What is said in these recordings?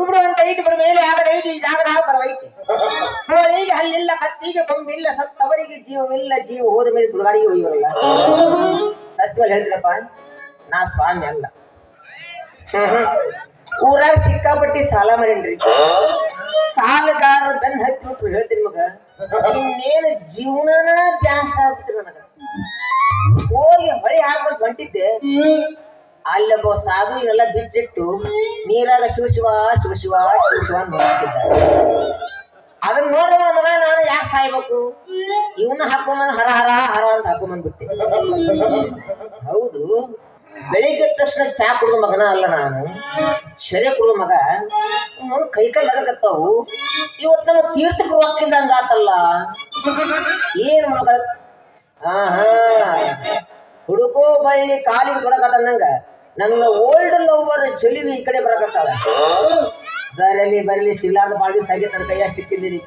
ಹುಡುಬಿಡುವಂತ ಐತಿ ಬಿಡ ಮೇಲೆ ಐದು ಈ ಜಾಗದ ಬರವೈತಿ ಈಗ ಹಲ್ಲಿಲ್ಲ ಕತ್ತಿಗೆ ಕೊಂಬಿಲ್ಲ ಸತ್ತವರಿಗೆ ಜೀವವಿಲ್ಲ, ಜೀವ ಹೋದ ಮೇಲೆ ಸುಡುಗಾಡಿಗೆ ಒಯ್ಯವಲ್ಲ ಸತ್ವಲ್ ಹೇಳಿದ್ರಪ್ಪ ನಾ ಸ್ವಾಮಿ ಅಲ್ಲ. ಊರಾಗ ಸಿಕ್ಕಾಪಟ್ಟಿ ಸಾಲ ಮಾಡೇನ್ರಿ ಸಾಲಗಾರ ಬೆನ್ ಹತ್ಬಿಟ್ರು ಹೇಳ್ತೀನಿ ಮಗ. ಇನ್ನೇನು ಜೀವನನ ಬ್ಯಾಸ ಆಗ್ತೀನಿ ನನಗ. ಹೋಗಿ ಹೊಳೆ ಹಾಕೊಂಡು ಹೊಂಟಿದ್ದೆ ಅಲ್ಲೊಬ್ಬ ಸಾಧು ಇವೆಲ್ಲ ಬಿಚ್ಚಿಟ್ಟು ನೀರಾಗ ಶಿವ ಶಿವ ಶಿವ ಶಿವ ಶಿವ ಶಿವ ಅಂತ ನೋಡ್ತಿದ್ದ ಅದನ್ನ ನೋಡಿದ್ರೆ ಮಗ, ನಾನು ಯಾಕೆ ಸಾಯ್ಬೇಕು? ಇವನ್ನ ಹಾಕೊಂಬಂದ್ ಹರ ಹರ ಹರ ಅಂತ ಹಾಕೊಂಬಂದ್ಬಿಟ್ಟೆ. ಹೌದು. ಬೆಳಿಗ್ಗೆ ತಕ್ಷಣ ಚಾ ಕುಡಿದ ಮಗನ ಅಲ್ಲ ನಾನು. ಶರೆ ಕುಡಿದ ಮಗ. ಕೈ ಕಲ್ಲಾಗತ್ತವು ಇವತ್ತು ನಮ್ಮ ತೀರ್ಥಕ್ಕೆ ರೊಕ್ಕಿದ್ದಂಗ ಆತಲ್ಲ. ಏನ್ ಮಗ? ಹಾ ಹುಡುಕೋ ಬಳ್ಳಿ, ಕಾಲಿಗೆ ಕೊಡಕತ್ತಂದಂಗ ನನ್ನ ಓಲ್ಡ್ ಲವರ್ ಚೆಲಿವಿ ಈ ಕಡೆ ಬರಕತ್ತಾಳ. ಬರಲಿ ಬರಲಿ ಸಿಗ್ಲಾರ್ದ ಬಾಳ ದಿವಸ ತನ್ನ ಕೈಯ ಕೈಯಾಗ ಸಿಕ್ಕಿದ್ದೀರಿ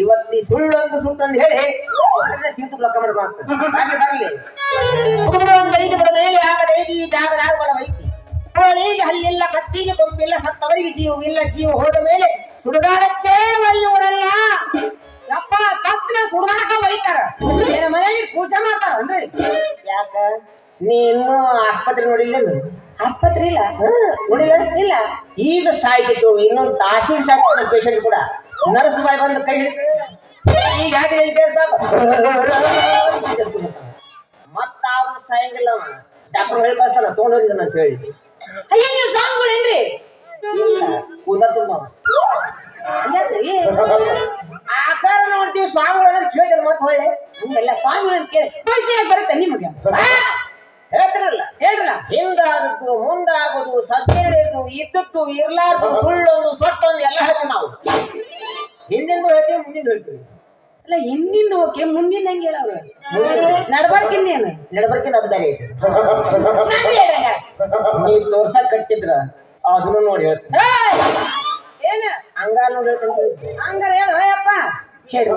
ಇವತ್ತಿ ಸುಳ್ಳೊಂದು ಅಂತ ಹೇಳಿ ತೀರ್ಥ ಲಕ್ಕ ಮಾಡ್ಬೇಕು ಬರಲಿ ಬರೀತಿ ಬಡ ಮೇಲೆ ಆಗದೈತಿ ಈ ಜಾಗದಾಗ ಬಡವೈತಿ ಅವಳಿಗೆ ಹಲ್ಲಿಲ್ಲ ಕತ್ತಿಗೆ ಕೊಂಬಿಲ್ಲ ಸತ್ತವರಿಗೆ ಜೀವವಿಲ್ಲ ಜೀವ ಹೋದ ಮೇಲೆ ಸುಡುಗಾಡಕ್ಕೆ ಒಯ್ಯುವರಲ್ಲ ಯಪ್ಪ ಸತ್ರ ಸುಡಾಕ ಬೈತಾರ. ಮನೆಯಲ್ಲಿ ಪೂಜೆ ಮಾಡ್ತಾರ ಅಂದ್ರೆ ಯಾಕ? ನೀ ಇನ್ನೂ ಆಸ್ಪತ್ರೆ ನೋಡಿಲ್ಲ ಆಸ್ಪತ್ರೆ ಇಲ್ಲ. ನೋಡಿಲ್ಲ? ಇಲ್ಲ. ಈಗ ಸಾಯ್ತಿತ್ತು ಇನ್ನೊಂದು ತಾಸಿಗೆ ಸಾಕ್ತಾನೆ ಪೇಷಂಟ್ ಕೂಡ. ನರ್ಸ್ ಬಾಯ್ ಬಂದು ಕೈ ಹಿಡಿದು ಈಗ ಯಾಕೆ ಮತ್ತ ಅವ್ನು ಸಾಯಂಗಿಲ್ಲ ಡಾಕ್ಟರ್ ಹೇಳಿ ಕಳ್ಸಲ್ಲ ತೊಗೊಂಡೋಗಿದ್ದಾನ ಅಂತ ಹೇಳಿ. ಅಯ್ಯ ನೀವು ಸಾಂಗ್ಗಳೇನ್ರಿ? ಇಲ್ಲ ಕೂದ ತುಂಬ ಆಕಾರ ನೋಡ್ತೀವಿ ಸ್ವಾಮಿಗಳು ಅಂದ್ರೆ ಕೇಳಿದ್ರೆ ಮತ್ತೆ ಹೊಳ್ಳೆ. ಹಂಗೆಲ್ಲ ಸ್ವಾಮಿಗಳು ಕೇಳಿ. ಭವಿಷ್ಯ ಬರುತ್ತೆ ನಿಮಗೆ? ಹೇಳ್ತಾರಲ್ಲ? ಹೇಳ್ರಲ್ಲ. ಹಿಂದಾದದ್ದು ಮುಂದಾಗೋದು ಸದ್ಯ ನಡೆಯೋದು ಇದ್ದದ್ದು ಇರ್ಲಾರ್ದು ಸುಳ್ಳೊಂದು ಸೊಟ್ಟೊಂದು ಎಲ್ಲ ಹೇಳ್ತೀವಿ ನಾವು. ಹಿಂದಿಂದು ಹೇಳ್ತೀವಿ ಮುಂದಿಂದು ಹೇಳ್ತೀವಿ. ಅಲ್ಲ ಹಿಂದಿಂದ ಓಕೆ ಮುಂದಿನ ಹಂಗೆ ಹೇಳವ್ರು ನಡ್ಬಾರ್ಕಿಂದೇನು ನಡಬರ್ಕಿನ ಅದು ಬೇರೆ ಐತಿ. ನೀ. ತೋರ್ಸಕ್ ಕಟ್ಟಿದ್ರ ಅದನ್ನು ನೋಡಿ ಹೇಳ್ತೀನಿ. ಏನ ಏನು? ಹಂಗಾರ ನೋಡಿ ಹೇಳ್ತೀನಿ. ಹಂಗಾರ ಹೇಳು ಅಯ್ಯಪ್ಪ ಹೇಳು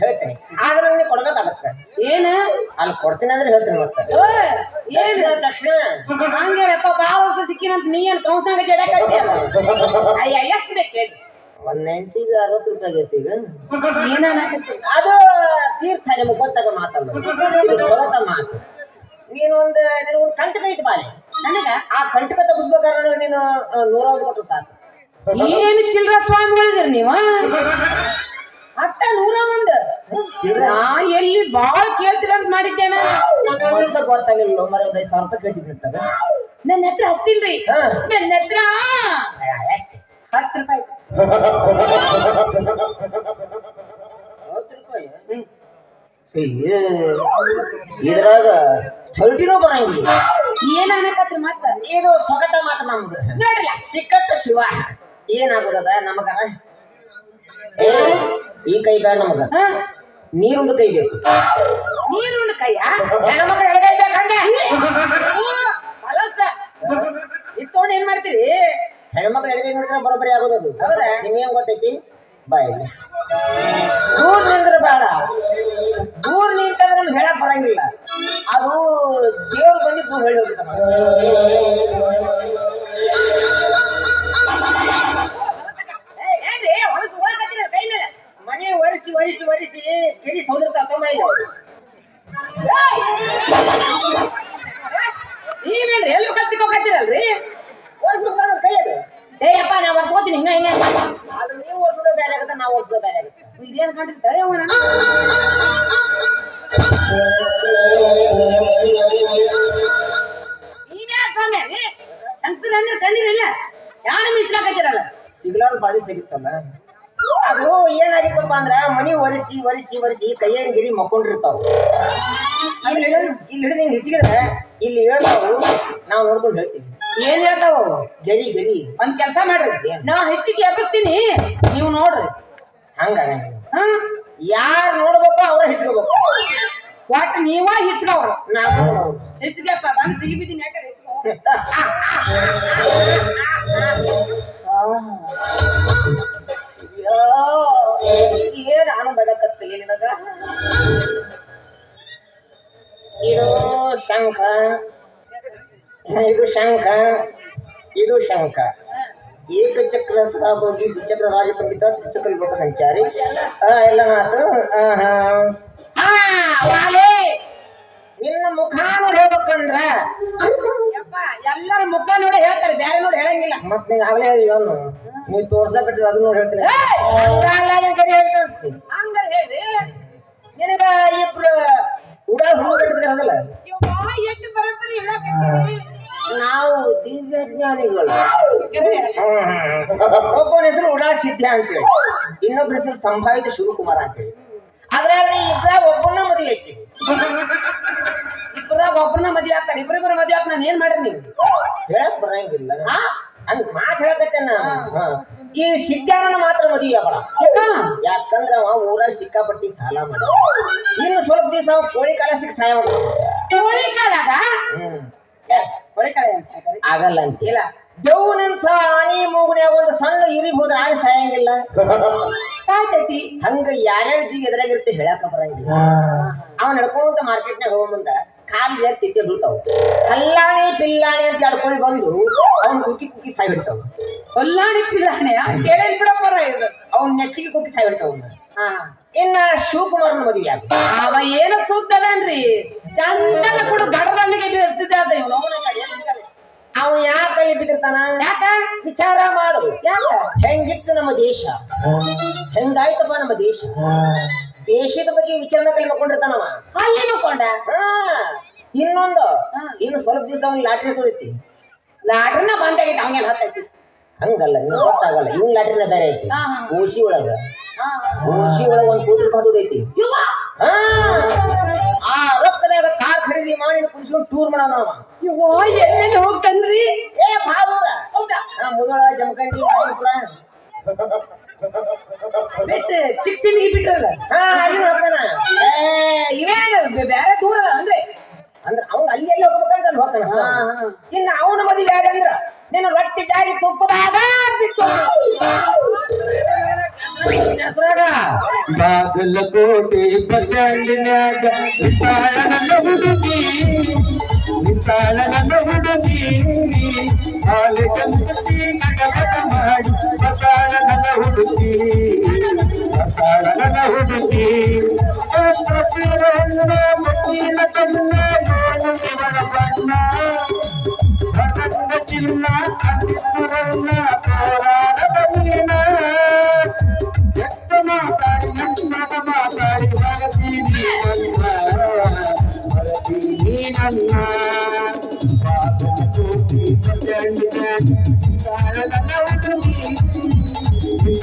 ಹೇಳ್ತೀನಿ. ಆದ್ರೆ ಕೊಡ್ಬೇಕಾಗತ್ತೆ. ಏನು? ಅಲ್ಲಿ ಕೊಡ್ತೀನಿ ಅಂದ್ರೆ ಹೇಳ್ತೀನಿ ಮತ್ತೆ. ಏನ್? ಏನು ತಕ್ಷಣ ಬಾ ವರ್ಷ ಸಿಕ್ಕಿನಂತ ನೀ ಏನ್ ಕೌನ್ಸ್ನಾಗ ಜಡ ಕಟ್ಟಿಯಲ್ಲ ಅಯ್ಯ ಎಷ್ಟು ಬೇಕು ಹೇಳಿ. ಒಂದ್ ನೈಂಟಿಗೆ ಅರವತ್ತು ರೂಪಾಯಿ ಆಗೈತಿ ಈಗ. ಏನ ಅದು ತೀರ್ಥ ನಿಮಗೆ ಗೊತ್ತಾಗ ಮಾತಲ್ಲ. ಸ್ವಗತ ಮಾತು. ನೀನೊಂದು ಒಂದು ನಿನಗೊಂದು ಕಂಟಕ ಐತಿ ಬಾರಿ. ನನಗ? ಆ ಕಂಟಕ ತಪ್ಪಿಸ್ಬೇಕಾದ್ರೆ ನೀನು ನೂರ ಒಂದು ಸಾಕು. ಏನು ಚಿಲ್ರ ಸ್ವಾಮಿಗಳಿದಿರಿ ನೀವು? ಅಟ್ಟ ನೂರ ಒಂದು. ನಾ ಎಲ್ಲಿ ಬಾಳ ಕೇಳ್ತೀರ ಅಂತ ಮಾಡಿದ್ದೇನ? ಗೊತ್ತಾಗಿಲ್ಲ ಮರದ ಐದು ಸಾವಿರ ರೂಪಾಯಿ ನನ್ನ ಹತ್ರ ಅಷ್ಟಿಲ್ರಿ. ನನ್ನ ಹತ್ರ? ಹತ್ತು ರೂಪಾಯಿ. ಹತ್ತು ರೂಪಾಯಿ? ಇದ್ರಾಗ ಥರ್ಟಿನೂ ಬರಂಗಿಲ್ಲ. ಏನ್ ಅನ್ನಕತ್ರಿ ಮತ್ತ? ಇದು ಸ್ವಗತ ಮಾತ ನಮ್ದು. ನೋಡ್ರಲ್ಲ. ಸಿಕ್ಕಟ್ಟು ಶಿವ. ಏನಾಗುದದ ನಮಗ? ಈ ಕೈ ಬೇಡ ನಮಗ. ನೀರು ನೀರೊಂದು ಕೈ ಬೇಕು. ನೀರುಂಡು ಕೈಯ? ಹೆಣ್ಮಕ್ಳು ಎಡಗೈ ಬೇಕಂದೆ ಕಲಸ ಇತ್ತೊಂಡ್ ಏನ್ ಮಾಡ್ತೀರಿ? ಹೆಣ್ಮಕ್ಳು ಎಡಗೈ ನೋಡಿದ್ರೆ ಬರೋಬರಿ ಹೌದಾ? ನಿಮ್ಗೇನ್ ಗೊತ್ತೈತಿ? ಬಾಯ್ ದೂರ್ ನಿಂದ್ರ ಬೇಡ. ದೂರ್ ನಿಂತಂದ್ರೆ ನಮ್ಗೆ ಹೇಳಕ್ ಬರಂಗಿಲ್ಲ. ಅದು ದೇವ್ರು ಬಂದಿದ್ದು ಹೇಳಿ ಹೋಗ್ಬಿಡ್ತಾನ ಮನಿ ಒರೆಸಿ ಒರೆಸಿ ಒರೆಸಿ ಕೈಯಂಗಿರಿ ಗಿರಿ ಮಕ್ಕೊಂಡಿರ್ತಾವ. ಇಲ್ಲಿ ಇಲ್ಲಿ ಹಿಡಿದು ಹಿಂಗ್ ಇಲ್ಲಿ ಹೇಳ್ತಾವು ನಾವು ನೋಡ್ಕೊಂಡು ಹೇಳ್ತೀವಿ. ಏನ್ ಹೇಳ್ತಾವ ಗರಿ ಗರಿ. ಒಂದ್ ಕೆಲಸ ಮಾಡ್ರಿ. ನಾ ಹೆಚ್ಚಿಗೆ ಎಬ್ಬಿಸ್ತೀನಿ. ನೀವು ನೋಡ್ರಿ. ಹಂಗ ಹಾ? ಯಾರು ನೋಡ್ಬೇಕು ಅವ್ರ ಹೆಚ್ಕೋಬೇಕು ಒಟ್ ನೀವ ಹಿಚ್ಕವ್ರು ನಾವು ಹೆಚ್ಚಿಗೆ ಬಂದು ಸಿಗಿಬಿದ್ದೀನಿ ಯಾಕಂದ್ರೆ ಯಾಕಂದ್ರೆ ಏನ್ ಆಗತ್ತಲ್ಲ ನಿನಗ ಇದು ಶಂಖ. ಇದು ಶಂಖ. ಇದು ಶಂಖ. ಏಕಚಕ್ರ ಸದಾಭೋಗಿ ದ್ವಿಚಕ್ರ ರಾಜ ಪಂಡಿತ ತ್ರಿಚಕ್ರ ಲೋಕ ಸಂಚಾರಿ ಎಲ್ಲ ಮಾತು. ನಿನ್ನ ಮುಖ ನೋಡ್ಬೇಕಂದ್ರ ಯಪ್ಪ, ಎಲ್ಲರ ಮುಖ ನೋಡಿ ಹೇಳ್ತಾರೆ ಬ್ಯಾರೆ ನೋಡಿ ಹೇಳಂಗಿಲ್ಲ ಮತ್ತೆ ಆಗಲೇ ಹೇಳಿ ಹೇಳಿವನು ನೀವ್ ತೋರ್ಸಕಟ್ಟಿದ ಅದನ್ನ ನೋಡಿ ಹೇಳ್ತೀನಿ. ಹಂಗಾರ ಹೇಳ್ರಿ. ನಿನಗ ಇಬ್ರು ಉಡ ಹುಡುಗ ಕಟ್ಟಿದ್ರಲ್ಲ ಯವ್ವ, ಎಷ್ಟ್ ಬರೋಬ್ಬರಿ. ನಾವು ದಿವ್ಯಜ್ಞಾನಿಗಳು. ಒಬ್ಬನ ಹೆಸರು ಉಡಾ ಸಿದ್ಧ ಅಂತೇಳಿ ಇನ್ನೊಬ್ಬರ ಹೆಸರು ಸಂಭಾವಿತ ಶಿವಕುಮಾರ ಅಂತೇಳಿ. ಅದ್ರಲ್ಲಿ ಇಬ್ರಾಗ ಒಬ್ಬನ ಮದುವೆ ಐತಿ. ಇಬ್ಬರ ಒಬ್ಬನ ಮದುವೆ ಆಗ್ತಾರೆ ಇಬ್ಬರಿಬ್ಬರ ಮದುವೆ ಆಗ್ತಾನೆ ನಾನು ಏನ್ ಮಾಡ್ರಿ ನೀವು? ಹೇಳಕ್ ಬರಂಗಿಲ್ಲ. ಹಂಗ ಮಾತು ಹೇಳಕತ್ತೆ ನಾನು. ಈ ಸಿದ್ಧಾನನ ಮಾತ್ರ ಮದುವೆ ಆಗಲ್ಲ ಯಾಕ? ಯಾಕಂದ್ರ ಅವ ಊರಾಗ ಸಿಕ್ಕಾಪಟ್ಟಿ ಸಾಲ ಮಾಡ ಇನ್ನು ಸ್ವಲ್ಪ ದಿವಸ ಅವ ಕೋಳಿ ಕಾಲ ಸಿಕ್ಕ ಸಹಾಯ ಮಾಡ ಕೋಳಿ ಕಾಲದ? ಹ್ಮ್. ಕೋಳಿ ಕಾಲ ಆಗಲ್ಲ ಅಂತ. ಇಲ್ಲ. ದೇವ್ನಂತ ಆನಿ ಮೂಗುನ್ಯಾಗ ಒಂದು ಸಣ್ಣ ಇರಿ ಹೋದ್ರೆ ಆಗ ಸಾಯಂಗಿಲ್ಲ. ಸಾಯ್ತೈತಿ. ಹಂಗ ಯಾರ್ಯಾರ ಜೀವ ಎದುರಾಗಿರುತ್ತೆ ಹೇಳಕ ಬರಂಗಿಲ್ಲ. ಅವ ನಡ್ಕೊಂತ ಮಾರ್ಕೆಟ್ನಾಗ ಹೋಗ ಮುಂದ ಕಾಲ್ ಏರ್ ತಿಟ್ಟೆ ಬೀಳ್ತಾವ. ಕಲ್ಲಾಣಿ ಪಿಲ್ಲಾಣಿ ಅಂತ ಹೇಳ್ಕೊಂಡು ಬಂದು ಅವ್ನು ಕುಕ್ಕಿ ಕುಕ್ಕಿ ಸಾಯ್ ಬಿಡ್ತಾವ ಹೊಲ್ಲಾಣಿ ಪಿಲ್ಲಾಣಿ ಕೇಳಿ ಬಿಡಪ್ಪರ ಇದು. ಅವ್ನ ನೆತ್ತಿಗೆ ಕುಕ್ಕಿ ಸಾಯ್ ಬಿಡ್ತಾವ ಹಾ. ಇನ್ನ ಶಿವಕುಮಾರನ ಮದುವೆ ಆಗ ಅವ ಏನು ಸೂಕ್ತದನ್ರಿ ಚಂದನ ಕೂಡ ಗಡದಂದಿಗೆ ಬೀರ್ತಿದ್ದ ಅದ ಇವನು. ಅವನು ಯಾಕ ಕೈ ಬಿದ್ದಿರ್ತಾನ? ಯಾಕ? ವಿಚಾರ ಮಾಡು. ಯಾಕ? ಹೆಂಗಿತ್ತು ನಮ್ಮ ದೇಶ? ಹೆಂಗಾಯ್ತಪ್ಪ ನಮ್ಮ ದೇಶ? ದೇಶದ ಬಗ್ಗೆ ವಿಚಾರಣೆ ಕಲಿ ಮಾಡ್ಕೊಂಡಿರ್ತಾನವ. ಅಲ್ಲಿ ಮಕ್ಕೊಂಡ ಇನ್ನೊಂದು. ಇನ್ನ ಸ್ವಲ್ಪ ದಿವಸ ಅವ್ನ ಲಾಟ್ರಿ ತೋದೈತಿ ಲಾಟ್ರಿನ ಬಂದಾಗೈತಿ ಹಂಗೆ ಹತ್ತೈತಿ. ಹಂಗಲ್ಲ ನಿಮ್ಗೆ ಗೊತ್ತಾಗಲ್ಲ ಇವ್ನ ಲಾಟ್ರಿನ ಬೇರೆ ಐತಿ. ಓಶಿ ಒಳಗ. ಓಶಿ ಒಳಗ ಒಂದ್ ಕೋಟಿ ರೂಪಾಯಿ ಯವ್ವ! ಆ ರೊಕ್ಕದಾಗ ಕಾರ್ ಖರೀದಿ ಮಾಡಿ ಕುಡಿಸ್ಕೊಂಡು ಟೂರ್ ಮಾಡವ ಯವ್ವ, ಎಲ್ಲೆಲ್ಲಿ ಹೋಗ್ತನ್ರಿ? ಏ ಭಾಳ ಹೌದಾ? ಮುದೋಳ ಜಮಖಂಡಿ ಮಾಲಿಪುರ ಬಿಟ್ಟು ಚಿಕ್ಸಿನಿಗೆ ಬಿಟ್ರಲ್ಲ ಹಾ ಅಲ್ಲಿ ಹೋಗ್ತಾನ ಏ ಇವೇನು ಬೇರೆ ದೂರ ಅದ ಅಂದ್ರೆ? ಅಂದ್ರ ಅವ್ನ ಅಲ್ಲಿ ಎಲ್ಲಿ ಹೋಗ್ಬೇಕಂತ ಹೋಗ್ತಾನ. ಇನ್ನು ಅವನ ಮದುವೆ ಆಗಂದ್ರ ನಿನ್ನ ರೊಟ್ಟಿ ಜಾರಿ ತುಪ್ಪದಾಗ ಬಿಟ್ಟು ಬಾಗಲಕೋಟೆ ಬಸ್ ಸ್ಟ್ಯಾಂಡಿನ್ಯಾಗ ಹುಡುಗಿ ನಿಂತಾಳ ನನ್ನ ಹುಡುಗಿ ಹಾಲೆ ಕಂದಿ ನಗಮಗ ಮಾಡಿ ಬಸಾಳ ನನ್ನ ಹುಡುಗಿ ಬಸಾಳ ನನ್ನ ಹುಡುಗಿ ಮಕ್ಕಳ ಕಣ್ಣ ಏನು ಇವಳ ಬಣ್ಣ ಭಗವಂತ ಚಿನ್ನ ಅಂದಿಸುರನ್ನ ಹೋರಾಡದ ನೀನ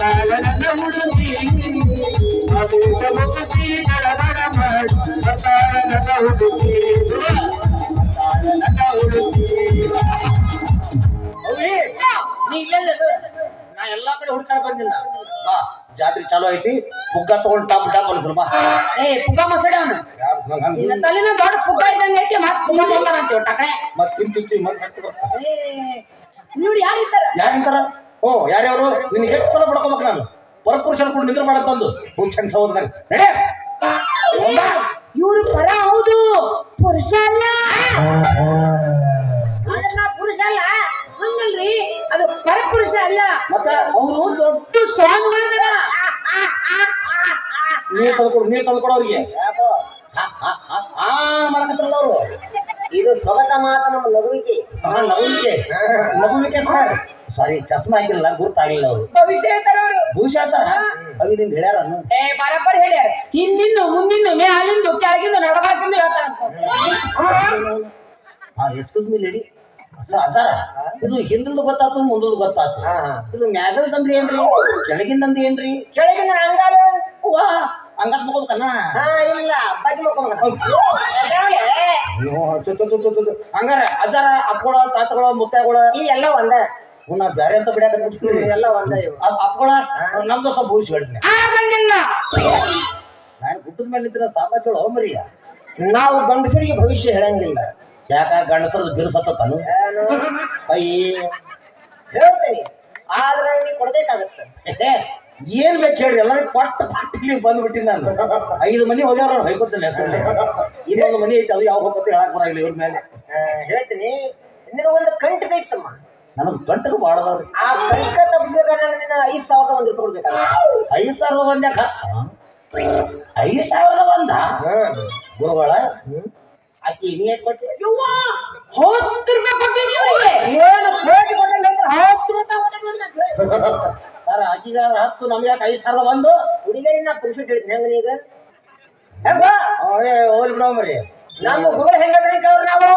ಹುಡುಗಿ ನಡಬಡ ಹುಡುಗಿ ಹುಡುಗಿ ನೀ ನಾ ಎಲ್ಲಾ ಕಡೆ ಹುಡ್ಕಾಡ್ ಬಂದಿಲ್ಲ. ಬಾ ಜಾತ್ರೆ ಚಾಲು ಐತಿ. ಪುಗ್ಗ ತಗೊಂಡ್ ಟಾಪ್ ಟಾಪ್ ಅನ್ಸ್ರು ಬಾ. ಏ ಪುಗ್ಗ ಮಸಡ ನಿನ್ನ ತಲೆನ ದೊಡ್ಡ ಪುಗ್ಗ ಇದ್ದಂಗೆ ಐತಿ ಮತ್ ಪುಗ್ಗ ತಗೊಂತಾನ ಅಂತೀವಿ ಟಕಳೆ ಮತ್ ತಿಂತಿ ಮತ್ ನೋಡಿ ಯಾರಿದ್ದಾರ ಯಾರಿಂತಾರ ಹ್ಞೂ ಯಾರ್ಯಾರು? ನಿನ್ನ ಎಷ್ಟು ಸಲ ಬಡ್ಕೋಬೇಕು ನಾನು? ಪರಪುರುಷನ ಕೂಡ ನಿದ್ರೆ ಮಾಡತ್ತಂದು ಹುಚ್ಚನ್ ಸಹೋದರ ನಡೆ. ಇವ್ರು ಪರ ಹೌದು. ಪುರುಷ ಅಲ್ಲ. ಅಂದ್ರೆ ನಾ ಪುರುಷ ಅಲ್ಲ. ಹಂಗಲ್ರಿ? ಅದು ಪರಪುರುಷ ಅಲ್ಲ. ಮತ್ತೆ? ಅವರು ದೊಡ್ಡ ಸ್ವಾಮಿಗಳಿದಾರ. ನೀರ್ ತಂದ್ಕೊಡು ನೀರ್ ತಂದ್ಕೊಡು ಅವ್ರಿಗೆ. ಆ ಮಾಡಕತ್ತಾರಲ್ಲ ಅವರು. ಇದು ಸ್ವಗತ ಮಾತ ನಮ್ಮ ನಗುವಿಕೆ ನಗುವಿಕೆ ನಗುವಿಕೆ ಸರ್. ಸಾರಿ ಚಸ್ಮಾ ಹಾಕಿಲ್ಲ ಗುರ್ತಾಗಿಲ್ಲ ಅವರು. ಭವಿಷ್ಯ ಹೇಳ್ತಾರ ಅವರು. ಭೂಷ ಹೇಳ್ತಾರ? ಅವಿನಿಂದ ಹೇಳ್ಯಾರ ಏ ಬರಬ್ಬರ್ ಹೇಳ್ಯಾರ. ಹಿಂದಿಂದು ಮುಂದಿಂದು ಮ್ಯಾಲಿಂದು ಕೆಳಗಿಂದು ನಡಬಾರ್ಕಿಂದು ಹೇಳ್ತಾರ ಹಾ ಎಕ್ಸ್ಕ್ಯೂಸ್ ಮೀ ಲೇಡಿ ಅದಾರ ಇದು ಹಿಂದಿಲ್ದು ಗೊತ್ತಾತು ಮುಂದಲ್ದು ಗೊತ್ತಾತು. ಇದು ಮ್ಯಾಗಲ್ದಂದ್ರಿ ಏನ್ರಿ? ಕೆಳಗಿಂದಂದ್ರಿ ಏನ್ರಿ? ಕೆಳಗಿನ ಹಂಗಾರ ವಾ ಅಂಗಾತ್ ಮಗೋಬೇಕನ್ನ ಹಾ ಇಲ್ಲ ಬಾಗಿ ಮಕ್ಕೊಂಡ್ ಹಂಗಾರ ಅಜ್ಜಾರ ಅಪ್ಪಗಳ ತಾತಗಳ ಈ ಎಲ್ಲ ಒಂದ. ಇವ್ನ ಬೇರೆ ಅಂತ ಬಿಡಾಕ ಎಲ್ಲ ಒಂದ ಇವು. ನಮ್ದು ಸ್ವಲ್ಪ ಭವಿಷ್ಯ ಹೇಳಿದ್ನೆ ನಾನು ಗುಡ್ಡದ ಮೇಲೆ ನಿಂತಿನ ಸಾಕಾಚಳ ಮರಿಯ ನಾವು ಗಂಡಸರಿಗೆ ಭವಿಷ್ಯ ಹೇಳಂಗಿಲ್ಲ. ಯಾಕ ಗಂಡಸರದ ಬಿರುಸತ್ತ ಏನು? ಅಯ್ಯ. ಹೇಳ್ತೇನೆ. ಆದ್ರೆ ನೀ ಕೊಡ್ಬೇಕಾಗತ್ತೆ. ಏ, ಏನ್ ಬೇಕು ಹೇಳ್ರಿ? ಎಲ್ಲರಿಗೂ ಪಟ್ಟ ಪಟ್ಟಿಲಿ ಬಂದ್ಬಿಟ್ಟಿನಿ ನಾನು. ಐದು ಮನಿ ಹೋಗ್ಯಾರ ಅವ್ರು ಹೊಯ್ಕೊತೀನಿ ಹೆಸರಲ್ಲಿ. ಇನ್ನೊಂದು ಮನಿ ಐತಿ ಅದು ಯಾವ ಹೋಗ್ಕೊತಿ ಹೇಳಕ್ ಬರಾಗಿಲ್ಲ ಇವ್ರ ಮೇಲೆ. ಆ, ಹೇಳ್ತೀನಿ. ಒಂದು ಕಂಟು ಬೇಕಮ್ಮ ನನಗೆ ಗಂಟಲು ಬಾಳದ ಆ ಕಂಕ ತಪ್ಪಿಸ್ಬೇಕಾದ್ರೆ ನಿನ್ನ ಐದು ಸಾವಿರದ ಒಂದು ರೂಪಾಯಿ ಕೊಡ್ಬೇಕಾಗ ಐದು ಸಾವಿರದ ಒಂದ್ಯಾಕ ಐದು ಸಾವಿರದ ಒಂದ? ಗುರುಗಳ ಆಕಿ ನೀ ಏಟ್ ಕೊಟ್ಟಿ? ಹತ್ತು ರೂಪಾಯಿ ಕೊಟ್ಟಿದ್ದೀವಿ ಅವ್ರಿಗೆ ಏನು ಕೋಟಿ ಅಂದ್ರೆ ಹತ್ತು ರೂಪಾಯಿ ಸರ್ ಆಕಿಗ ಹತ್ತು ನಮ್ಗೆ ಯಾಕೆ ಐದು ಸಾವಿರದ ಒಂದು? ಹುಡುಗಿಯರಿನ ಪುರುಷ ಹೇಳಿದ್ನಿ ಹೆಂಗ ನೀಗ ಹೆಂಗ ಹೋಗ್ಲಿ ಬಿಡಮ್ರಿ ನಮ್ಮ ಗುರುಗಳು ಹೆಂಗಂದ್ರೆ ನಾವು?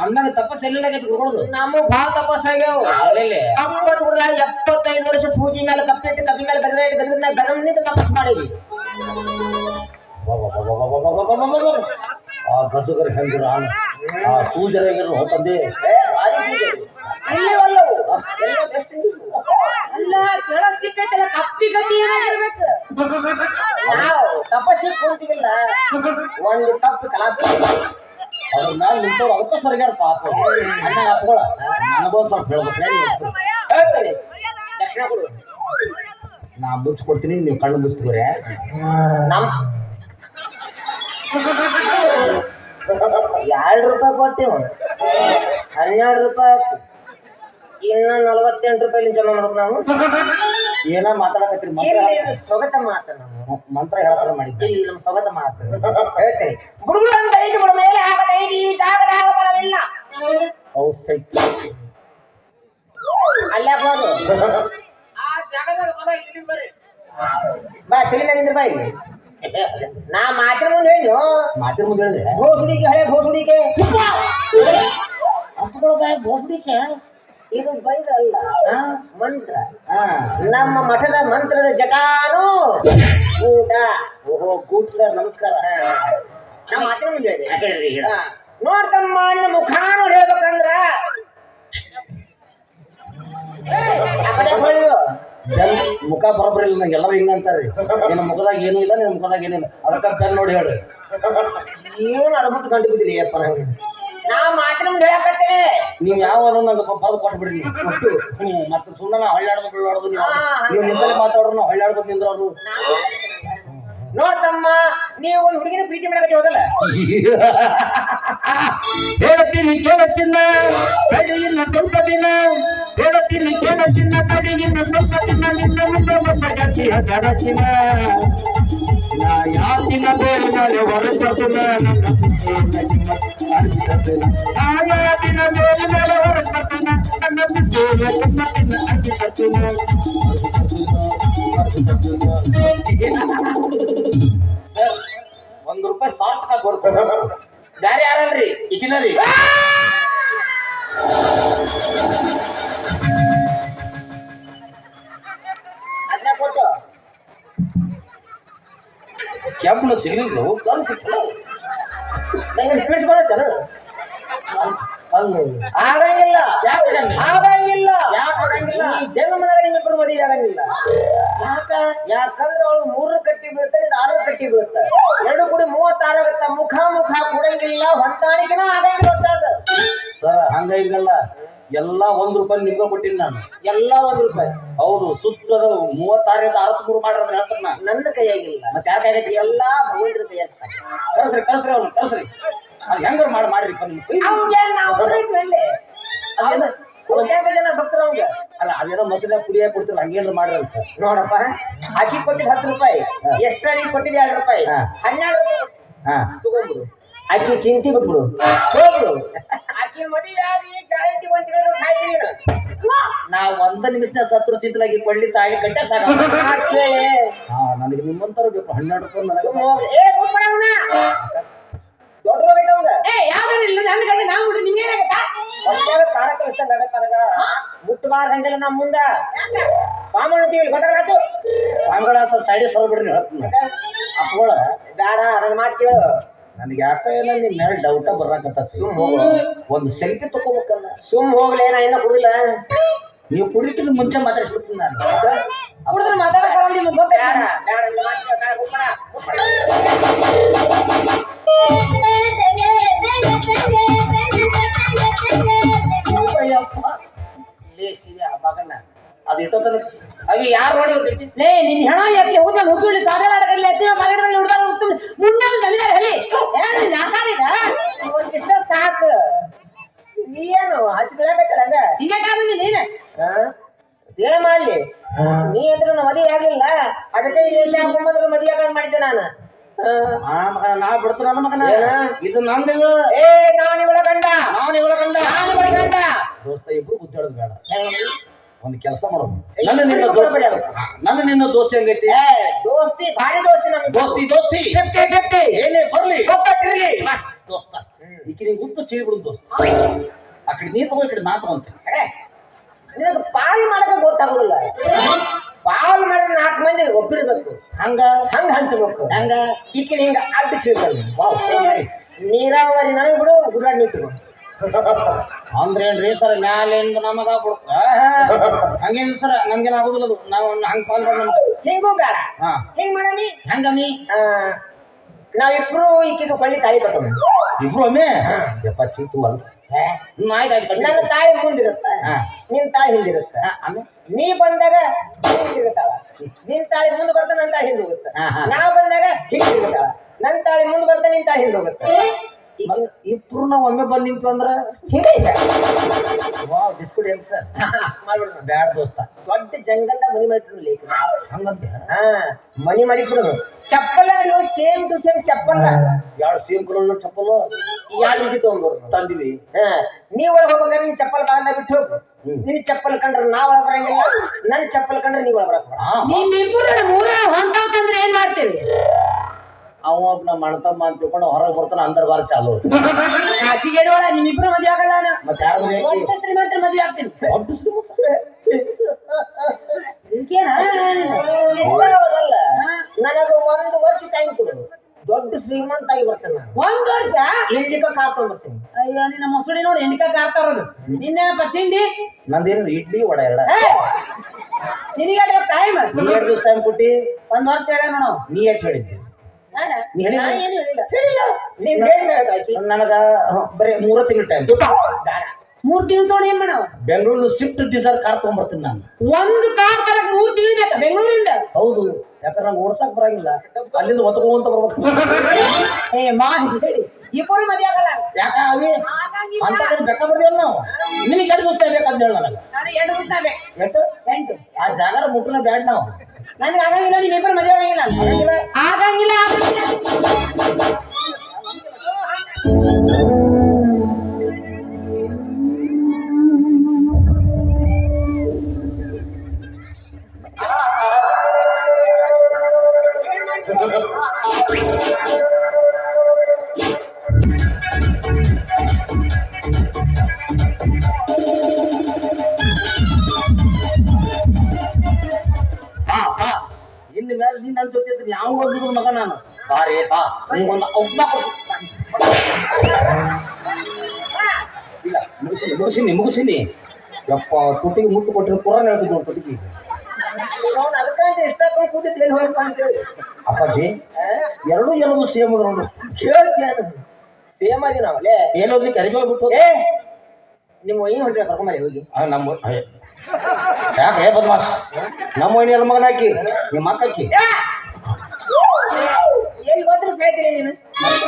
ಅಣ್ಣಗೆ ತಪಸ್ ಎಲ್ಲಾಗೈತಿ ಗುರುಗಳದು ನಮ್ಮ ಭಾಳ ತಪಸ್ಸಾಗ್ಯಾವ ಅಲ್ಲೇ ಅಪ್ಪತ್ತು ಹುಡುಗ ಎಪ್ಪತ್ತೈದು ವರ್ಷ ಪೂಜೆ ಮೇಲೆ ಕಪ್ಪಿಟ್ಟು ಕಪ್ಪಿ ಮೇಲೆ ಗಜರ ಇಟ್ಟು ಗಜರ ಮೇಲೆ ಗಜಂ ನಿಂತು ತಪಸ್ ಮಾಡೀವಿ ಆ ಗಜಗರ ಹೆಂಗಿರ ಆ ಸೂಜರ ಹೆಂಗಿರ ಹೋತಂದೆ ಏ, ಭಾರಿ ಸೂಜಿ ಅದು. ಇಲ್ಲಿ ಅಲ್ಲವು ಅಲ್ಲ ಕೆಳ ಸಿಕ್ಕೈತಲ್ಲ ಕಪ್ಪಿ ಗತಿ ಏನಾಗಿರ್ಬೇಕು ನಾವು ತಪಸ್ಸಿಗೆ ಕುಂತೀವಿಲ್ಲ ಒಂದು ತಪ್ಪು ಕಲಾಸ ಅದ್ರ ಮ್ಯಾಲ ನಿಂತವ್ರು ಅದಕ್ಕೆ ಸರಿಗಾರ ಪಾಪ ಅಣ್ಣ ಅಪ್ಪಗಳ. ನನಗೊಂದು ಸ್ವಲ್ಪ ಹೇಳ್ಬೇಕು. ನಾ ಮುಚ್ಕೊಡ್ತೀನಿ, ನೀವು ಕಣ್ಣು ಮುಚ್ಚಿದ್ರೆ ನಮ್ ಎರಡು ರೂಪಾಯಿ ಕೊಟ್ಟಿವ ಹನ್ನೆರಡು ರೂಪಾಯಿ ಆಯ್ತು. ಇನ್ನ ನಲವತ್ತೆಂಟು ರೂಪಾಯಿ ಜಮಾ ಮಾಡ್ಬೇಕು ನಾವು. ಏನ ಮಾತಾಡಕತ್ತೀರಿ ಮಂತ್ರ ಸ್ವಾಗತ ಮಾತು ನಾವು ಮಂತ್ರ ಹೇಳತ್ತಾರ ಮಾಡಿದ್ದೆ. ಇಲ್ಲಿ ನಮ್ಮ ಸ್ವಾಗತ ಮಾತು. ಹೇಳ್ತೇನೆ. ಗುರುಗಳು ಅಂತ ಐದು ಬುಡ ಮೇಲೆ ಆಗದ ಐದು ಈ ಜಾಗದಾಗ ಬಲವಿಲ್ಲ. ಅವು ಅಲ್ಲ ಹೋದು ಆ ಜಾಗದಾಗ ಬಲ ಇಲ್ಲಿ ಬರ್ರಿ ಬಾ ತಿಳಿನ ನಿಂದ್ರ ಬಾ ಇಲ್ಲಿ. ನಾ ಮಾತ್ರ ಮುಂದೆ ಹೇಳಿದ್ಯೋ? ಮಾತ್ರ ಮುಂದೆ ಹೇಳಿದ್ರೆ ಘೋಸುಡಿಕೆ ಹಳೆ ಘೋಸುಡಿಕೆ ಅಪ್ಪಗಳ ಬಾಯ ಬೋಸ್ಬಿಡಿಕೆ ಇದು ಅಲ್ಲ ಮಂತ್ರ. ನಮ್ಮ ಮಠದ ಮಂತ್ರದ ಜಟಾನು ಊಟ. ಓಹೋ ಗುಡ್ ಸರ್ ನಮಸ್ಕಾರ. ನಮ್ಮ ಆತನ ಮುಂದೆ. ನೋಡ್ತಮ್ಮ ಅನ್ನ ಮುಖ ನೋಡಿ ಹೇಳ್ಬೇಕಂದ್ರ. ಆ ಕಡೆ. ಮುಖ ಬರೋಬ್ಬರಿ ಇಲ್ಲ ನಂಗೆ ಎಲ್ಲರೂ ಹಿಂಗ ಅಂತಾರ್ರಿ ನಿನ್ನ ಮುಖದಾಗ ಏನು ಇಲ್ಲ ನಿನ್ನ ಮುಖದಾಗ ಏನಿಲ್ಲ ಅದಕ್ಕೆ ಕಣ್ಣು ನೋಡಿ ಹೇಳ್ರಿ. ಏನು ಅಡಬಿಟ್ಟು ಗಂಟು ಬಿದ್ದಿರಿ ಅಪ್ಪ ನಂಗೆ ನಾ ಮಾತಿನ ಮುಂದೆ ಹೇಳಕತ್ತೇನೆ ನೀವು ಯಾವ ನಂಗೆ ಅದು ಕೊಟ್ಬಿಡ್ರಿ ನೀವು. ಅಷ್ಟು. ಹ್ಞೂ ಮತ್ತೆ ಸುಮ್ಮನೆ ಹಳ್ಳಾಡೋದು ಬೀಳಾಡೋದು ನೀವು. ಹಾ, ಹಾ. ನೀವು ನಿಂತಲ್ಲಿ ಮಾತಾಡೋರು ನಾವು ಹಳ್ಳಾಡ್ಬೋದು ಅವರು ನೋಡ್ತಮ್ಮ ನೀವು ಒಂದು ಹುಡುಗಿನ ಪ್ರೀತಿ ಮಾಡಕತ್ತಿ ಹೋದಲ್ಲ? ಹೇಳ್ತೀನಿ ಕೇಳ ಚಿನ್ನ. ತಡೆಯಿಲ್ಲ ಸ್ವಲ್ಪ ದಿನ. ಹೇಳುತ್ತೀನಿ ಕೇಳ ಚಿನ್ನ ತಡೆಯಿಲ್ಲ ಸ್ವಲ್ಪ ದಿನ ನಿನ್ನ ಮುಂದೆ ಒಬ್ಬ ಜಾತಿಯ ಸರಚಿನ ನಾ ನನ್ನ ನನ್ನ. ಸರ್ ಒಂದು ರೂಪಾಯಿ ಸಾರ್ಥಕ ಬರ್ತಾರೆ ಬ್ಯಾರೆ ಯಾರಲ್ರಿ ಈಗಿನ ರೀ ಕೆಂಪು ಸಿಗ್ಲಿಲ್ಲ ಕಲ್ಲು ಸಿಕ್ಕಲ್ಲ ನಂಗೆ ಸ್ಪೀಡ್ಸ್ ಆಗಂಗಿಲ್ಲ. ಆಗಂಗಿಲ್ಲ? ಈ ಜನ್ಮದಾಗ ನಿಮ್ಮಿಬ್ಬರು ಮದುವೆ ಆಗಂಗಿಲ್ಲ. ಯಾಕ? ಯಾಕಂದ್ರೆ ಅವಳು ಮೂರು ಕಟ್ಟಿ ಬೀಳ್ತಾರೆ ಆರು ಕಟ್ಟಿ ಬೀಳ್ತಾರೆ ಎರಡು ಕೂಡಿ ಮೂವತ್ತಾರು ಆಗತ್ತ. ಮುಖ ಮುಖ ಕೊಡಂಗಿಲ್ಲ, ಹೊಂದಾಣಿಕೆನ ಆಗಂಗಿಲ್ಲ ಸರ್ ಹಿಂಗಲ್ಲ. ಎಲ್ಲಾ ಒಂದ್ ರೂಪಾಯಿ ನಿಮ್ಗೆ ಕೊಟ್ಟಿನಿ ನಾನು. ಎಲ್ಲ ಒಂದ್ ರೂಪಾಯಿ. ಹೌದು ಸುತ್ತದ ಮೂವತ್ತಾರಿಂದ ಅರವತ್ಮೂರು ಮಾಡ್ರಿ ಹೇಳ್ತಾರ ನಾ ನನ್ನ ಕೈಯಾಗಿಲ್ಲ. ಮತ್ತೆ ಯಾಕೆ ಆಗೈತಿ ಎಲ್ಲಾ ಭಗವಂತರ ಕೈಯಾಗ. ಕಳ್ಸ್ರಿ ಕಳ್ಸ್ರಿ ಅವ್ನು ಕಳ್ಸ್ರಿ. ಅದು ಹೆಂಗಾರ ಮಾಡಿ ಮಾಡ್ರಿ ಜನ ಭಕ್ತರು. ಅಲ್ಲ ಅದೇನೋ ಮೊಸರ ಕುಡಿಯ ಕೊಡ್ತಿಲ್ಲ ಹಂಗೇನ್ರ ಮಾಡ್ರಿ ಅಂತ. ನೋಡಪ್ಪ ಅಕ್ಕಿ ಕೊಟ್ಟಿದ್ ಹತ್ತು ರೂಪಾಯಿ ಎಷ್ಟ್ರ ನೀ ಕೊಟ್ಟಿದ್ ಎರಡು ರೂಪಾಯಿ? ಹಾ. ಹನ್ನೆರಡು ರೂಪಾಯಿ. ಹಾ. ತಗೊಂಡ್ಬಿಡು. ಅಕ್ಕಿ ಚಿಂತಿ ಬಿಟ್ಬಿಡು. ಹೋಗ್ಬಿಡು. ಅಕ್ಕಿ ಮದುವೆ ಆಗಿ ಗ್ಯಾರಂಟಿ ಅಂತ ತಿಂಗಳು ಕಾಯ್ತೀನಿ ನಾ ಒಂದ ನಿಮಿಷ ಸತ್ರು ಚಿಂತಲಾಗಿ ಕೊಳ್ಳಿ ತಾಯಿ ಕಟ್ಟೆ ಸಾಕ. ನನಗೆ ನಿಮ್ಮಂತರ ಬೇಕು. ಹನ್ನೆರಡು ರೂಪಾಯಿ ನನಗೆ ಏ ಹೋಗ್ಬಿಡವನ ದೊಡ್ಡ ಬೇಕವಂಗ ಏ ಯಾವ್ದಾರು ಇಲ್ಲ ನನ್ನ ಕಡೆ ನಾವು ಬಿಡ್ರಿ ನಿಮ್ಗೆ ಏನಾಗತ್ತಾ? ಆಗತ್ತಾಗ ಮುಟ್ಟಬಾರ ಹಂಗಿಲ್ಲ ನಮ್ಮ ಮುಂದೆ. ಬಾಮಣ ಅಂತೀವಿ ಗೊತ್ತಾಗತ್ತು ಸಾಂಗಳ ಸ್ವಲ್ಪ ಸೈಡ್ ಸೋದ್ ಬಿಡ್ರಿ ಹೇಳ್ತೀನಿ. ಅಪ್ಪಗಳ ಬೇಡ ನನ್ನ ಮಾತು ಕೇಳು. ನನಗೆ ಯಾಕ ಇಲ್ಲ ನಿಮ್ಮ ಮೇಲೆ ಡೌಟ ಬರಕತ್ತ ಸುಮ್ ಹೋಗು. ಒಂದು ಸೆಲ್ಫಿ ತಗೋಬೇಕಲ್ಲ ಸುಮ್ ಹೋಗ್ಲೇ ಏನ ಇನ್ನ ಕುಡಿಲ್ಲ ನೀವು ಕುಡಿಕಿನ ಮುಂಚೆ ಮಾತಾಡ್ಸ್ಬಿಡ್ತೀನಿ ನಾನು ಮಾತಾಡಕ್ಕಾಗಲ್ಲ ನಿಮ್ಗೆ ಗೊತ್ತಾಯ್ತಾ ಆ ಮಗನ ಅದು ಇಟ್ಟೋತನ ಅವಿ ಯಾರು ನೋಡಿ ಒಂದು ಲೇ ನಿನ್ ಹೆಣ ಎತ್ತಿ ಕಡ್ಲಿ ಎತ್ತಿ ಹೋಗ್ತೀನಿ ಮುಂದೆ ಏನು ನಾಕಾರಿದ ಸಾಕು ನೀ ಏನು ಹಿಂಗೆ ನೀನ? ಏನ್ ಮಾಡ್ಲಿ ನೀ ಅಂದ್ರೆ ಮದುವೆ ಆಗಿಲ್ಲ ಅದಕ್ಕೆ ಈ ಹಾಕೊಂಬಂದ್ರೆ ಮದುವೆ ಮಾಡಿದ್ದೆ ನಾನು ಆ. ಆ ಮಗ ನಾ ಬಿಡ್ತು ನನ್ನ ಮಗನ ಇದು ನಂದಿದು ಏ ನಾನು ಇವಳ ಗಂಡ ನಾನು ಇವಳ ಗಂಡ ದೋಸ್ತ ಇಬ್ರು ಗುದ್ದಾಡೋದು ಬೇಡ ಏ, ಒಂದು ಕೆಲಸ ಮಾಡೋದು ನನ್ನ ನಿನ್ನ ದೋಸ್ತಿ ನನ್ನ ನಿನ್ನ ದೋಸ್ತಿ ಹೆಂಗೈತಿ? ದೋಸ್ತಿ ಭಾರಿ ದೋಸ್ತಿ ನಮ್ಗೆ ದೋಸ್ತಿ ದೋಸ್ತಿ. ಫಿಫ್ಟಿ ಫಿಫ್ಟಿ ಏನೇ ಬರ್ಲಿ. ಬಸ್ ದೋಸ್ತ. ಈಕಿ ನಿಂಗೆ ಗುಟ್ಟು ಸೀಳ್ಬಿಡು ದೋಸ್ತ. ಆ ಕಡೆ ನೀರು ತಗೋ ಈ ಕಡೆ ನಾ ತಗೊಂತೀನಿ ನಿನಗೆ ಪಾಲ್ ಮಾಡಕ್ಕೆ ಗೊತ್ತಾಗೋದಿಲ್ಲ. ಪಾಲ್ ಮಾಡಿ ನಾಲ್ಕು ಮಂದಿ ಒಬ್ಬಿರ್ಬೇಕು. ಹಂಗ? ಹಂಗ ಹಂಚಬೇಕು. ಹಂಗ? ಈಕೆ ಹಿಂಗ ಅಡ್ಡಿಸ್ಬೇಕು ವಾವ್ ನೀರಾವರಿ ನನಗೆ ಬಿಡು ನಿಂತು ಅಂದ್ರೆ ಏನ್ರಿ ಸರ್ ಮ್ಯಾಲಿಂದ ನಮಗ ಹಂಗೇನ್ ಸರ್ ನಮ್ಗೇನ್ ಆಗುದಿಲ್ಲ ಅದು. ನಾವು ಹಂಗ ಪಾಲ್ ಹಿಂಗೂ ಬೇಡ. ಹಾ. ಹಿಂಗ್ ಮಾಡಮಿ ಆ, ನಾವಿಬ್ರು ಈಕಿಗೆ ಕೊಳ್ಳಿ ತಾಯಿ ಕಟ್ಟೋಣ ಇಬ್ರು ಒಮ್ಮೆ ಯಪ್ಪ ಚೀತು ಹೊಲ್ಸ್ ನನ್ನ ತಾಯಿ ಮುಂದಿರುತ್ತ. ನಿನ್ ತಾಯಿ ಹಿಂದಿರುತ್ತ. ನೀ ಬಂದಾಗ ಹಿಂದಿರುತ್ತಾಳ. ನಿನ್ ತಾಯಿ ಮುಂದೆ ಬರ್ತಾ ನನ್ ತಾಯಿ ಹಿಂದೆ ಹೋಗುತ್ತೆ. ನಾ ಬಂದಾಗ ಹಿಂದಿರುತ್ತಾಳ. ನನ್ನ ತಾಯಿ ಮುಂದೆ ಬರ್ತಾ ನಿನ್ ತಾಯಿ ಹಿಂದೆ ಹೋಗುತ್ತೆ. ಇಬ್ರು ನಾವ್ ಒಮ್ಮೆ ಬಂದ್ ನಿಂತು ಅಂದ್ರ ಹಿಂಗೈತೆ ವಾವ್ ಡಿಸ್ಕುಡ್ ಹೆಂಗ್ ಸರ್? ಮಾಡ್ಬಿಡೋಣ. ಬ್ಯಾಡ ದೋಸ್ತ. ದೊಡ್ಡ ಜಂಗಲ್ದ ಮನಿ ಮಾಡಿಬಿಡು ಲೇಖ ಹಂಗಂತ ಹಾ ಮನಿ ಮಾಡಿಬಿಡು ಚಪ್ಪಲ ಅಂಗಡಿ ಸೇಮ್ ಟು ಸೇಮ್ ಚಪ್ಪಲ. ಎರಡು ಸೇಮ್ ಕಲರ್ ಚಪ್ಪಲು? ಎರಡು ರೀತಿ ತಗೊಂಡ್ಬರ್ದು ತಂದಿವಿ ಹಾ ನೀ ಒಳಗ್ ಹೋಗ್ಬೇಕಾದ್ರೆ ನಿನ್ ಚಪ್ಪಲ್ ಬಾಗ್ಲ ಬಿಟ್ಟು ಹೋಗು. ನಿನ್ ಚಪ್ಪಲ್ ಕಂಡ್ರೆ ನಾ ಒಳಗ್ ಬರಂಗಿಲ್ಲ ನನ್ ಚಪ್ಪಲ್ ಕಂಡ್ರೆ ನೀ ಒಳಗ್ ಬರಕ್ ಬರಲ್ಲ. ಹಾ ನಿಮ್ಮಿಬ್ಬರು ಮೂರ ಹೊಂತಾವ್ತಂದ್ರೆ ಏನ್ ಮಾಡ್ತೀರಿ? ಅವ ನಮ್ಮ ಅಣ್ಣತಮ್ಮ ಅಂತ ತಿಳ್ಕೊಂಡು ಹೊರಗೆ ಬರ್ತಾನ ಅಂದರ್ ಬಾರ ಚಾಲು. ಸಿಗೇಡೋಳ ನಿಮ್ಮಿಬ್ರು ಮದ್ವೆ ಆಗಲ್ಲ ನಾನು ಮತ್ತೆ ಯಾರು ಮನೆ ಹಾಕಿ ದೊಡ್ಡ ಶ್ರೀಮಂತರ ಮದ್ವೆ ಆಗ್ತೀನಿ. ದೊಡ್ಡ ಶ್ರೀಮಂತ. ಇದಕ್ಕೇನ ಇಷ್ಟ ಆಗೋದಲ್ಲ ನನಗ ಒಂದು ವರ್ಷ ಟೈಮ್ ಕೊಡು. ದೊಡ್ಡ ಶ್ರೀಮಂತ ಆಗಿ ಬರ್ತೇನೆ ನಾನು. ಒಂದ್ ವರ್ಷ? ಇಲ್ಲಿಕ ಕಾಕೊಂಡ್ ಬರ್ತೀನಿ ಅಯ್ಯೋ ನಿನ್ನ ಮೊಸಳಿ ನೋಡಿ ಎಂಡಿಕ ಕಾರ್ತಾ ಇರೋದು ನಿನ್ನೇನಪ್ಪ ತಿಂಡಿ? ನಂದೇನು ಇಡ್ಲಿ ವಡ ಎರಡ. ನಿನಗೆ ಟೈಮ್ ನೀ ಎರಡು ದಿವಸ ಟೈಮ್ ಕೊಟ್ಟಿ? ಒಂದ್ ವರ್ಷ ಹೇಳ ನೋಡ ನೀ ಎಷ್ಟು ಹೇಳಿದ್ದಿ? ನನಗ ಬರೀ ಮೂರ ತಿಂಗಳ ಟೈಮ್ ಮೂರ್ ತಿಂಗಳು ತೊಗೊಂಡು ಏನ್ ಮಾಡವ? ಬೆಂಗಳೂರು ಸ್ವಿಫ್ಟ್ ಡಿಸೈರ್ ಕಾರ್ ತಗೊಂಡ್ಬರ್ತೀನಿ ನಾನು. ಒಂದು ಕಾರ್ ತರಕ್ ಮೂರ್ ತಿಂಗಳು ಬೇಕಾ ಬೆಂಗಳೂರಿಂದ? ಹೌದು. ಯಾಕಂದ್ರೆ ನಂಗೆ ಓಡ್ಸಕ್ ಬರಂಗಿಲ್ಲ. ಅಲ್ಲಿಂದ ಒತ್ಕೊಂತ ಬರ್ಬೇಕು. ಏ ಮಾಡಿ ಇಬ್ಬರು ಮದ್ವೆ ಆಗಲ್ಲ. ಯಾಕ ಅವಿ? ಅಂತ ಬೆಕ್ಕ ಬರ್ದೇವ್ ನಾವು. ನಿನಗೆ ಎರಡು ದಿವಸ ಬೇಕಂತ ಹೇಳ ನನಗೆ. ನಾನು ಎರಡು ದಿವಸ ಬೇಕು. ಎಂಟು? ಆ ಜಾಗ ಮುಟ್ಟನ ಬ್ಯಾಡ್ ನಾವು. ನನಗೆ ಆಗಂಗಿಲ್ಲ ನಿಮ್ಮಿಬ್ಬರು ಮದುವೆ ಆಗಂಗಿಲ್ಲ. ಆಗಂಗಿಲ್ಲ. ಆಗಂಗಿಲ್ಲ ಬಾ ಇನ್ನು ಮೇಲೆ ನೀನ್ ನನ್ನ ಜೊತೆ ಇದ್ರೆ ಯಾವ ಬಂದ್ರು ಮಗ ನಾನು? ಬಾ. ರೇ ಬಾ ನಿಮ್ಗೊಂದು ಅವ್ನ ಮುಗಿಸಿನಿ ಮುಗಿಸಿನಿ ಮುಗಿಸಿನಿ ಯಪ್ಪ ತುಟಿಗೆ ಮುಟ್ಟು ಕೊಟ್ಟರೆ ಪುರಾಣ ಹೇಳ್ತಿದ್ರು ತುಟಿಗೆ. ಅಪ್ಪಾಜಿ ಎರಡೂ ಎಲ್ಲವೂ ಸೇಮ್ ನೋಡು. ಕೇಳ್ತೀಯ ಸೇಮ್ ಆಗಿ ನಾವು ಲೇ ಕರಿಬೇಕು ಕರಿಬೇವು ಬಿಟ್ಟು ನಿಮ್ಮ ಏನು ಹೊಂಟ್ರೆ ಕರ್ಕೊಂಬರಿ ಹೋಗಿ. ನಮ್ಮ. ಯಾಕೆ ಬದಮಾಸ್ ನಮ್ಮ ಮನೆಯಲ್ಲಿ ಮಗನ ಹಾಕಿ ನಿಮ್ಮ ಅಕ್ಕ ಹಾಕಿ. ಎಲ್ಲಿ ಹೋದ್ರೆ ಸಾಯ್ತೀರಿ ನೀನು?